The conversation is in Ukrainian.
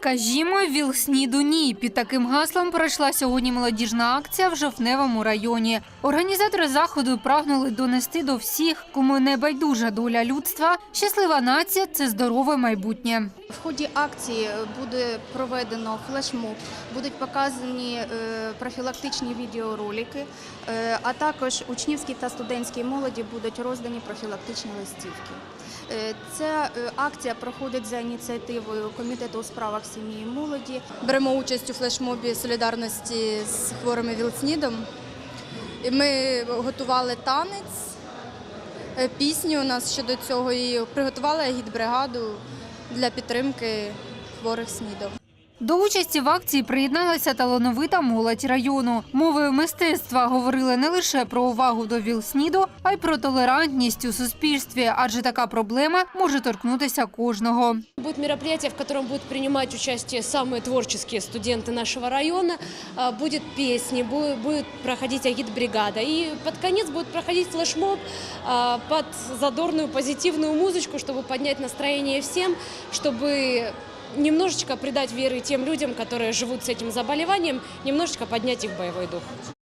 Скажімо, ВІЛ-СНІДу ні. Під таким гаслом пройшла сьогодні молодіжна акція в Жовтневому районі. Організатори заходу прагнули донести до всіх, кому не байдужа доля людства. Щаслива нація це здорове майбутнє. В ході акції буде проведено флешмоб, будуть показані е, профілактичні відеоролики, е, а також учнівській та студентській молоді будуть роздані профілактичні листівки. Е, Ця акція проходить за ініціативою Комітету у справах сім'ї і молоді. беремо участь у флешмобі солідарності з хворими ВІЛ-СНІДом. Ми готували танець, пісню у нас щодо цього і приготували агітбригаду для підтримки хворих СНІДом. До участі в акції приєдналася талановита молодь району. Мовою мистецтва говорили не лише про увагу до ВІЛ-СНІДу, а й про толерантність у суспільстві, адже така проблема може торкнутися кожного. Будет мероприятие, в котором будут принимать участие самые творческие студенты нашего района. А, Будет песни, бу- будет проходить агит-бригада. И под конец будет проходить флешмоб а, под задорную позитивную музычку, чтобы поднять настроение всем, чтобы немножечко придать веры тем людям, которые живут с этим заболеванием, немножечко поднять их боевой дух.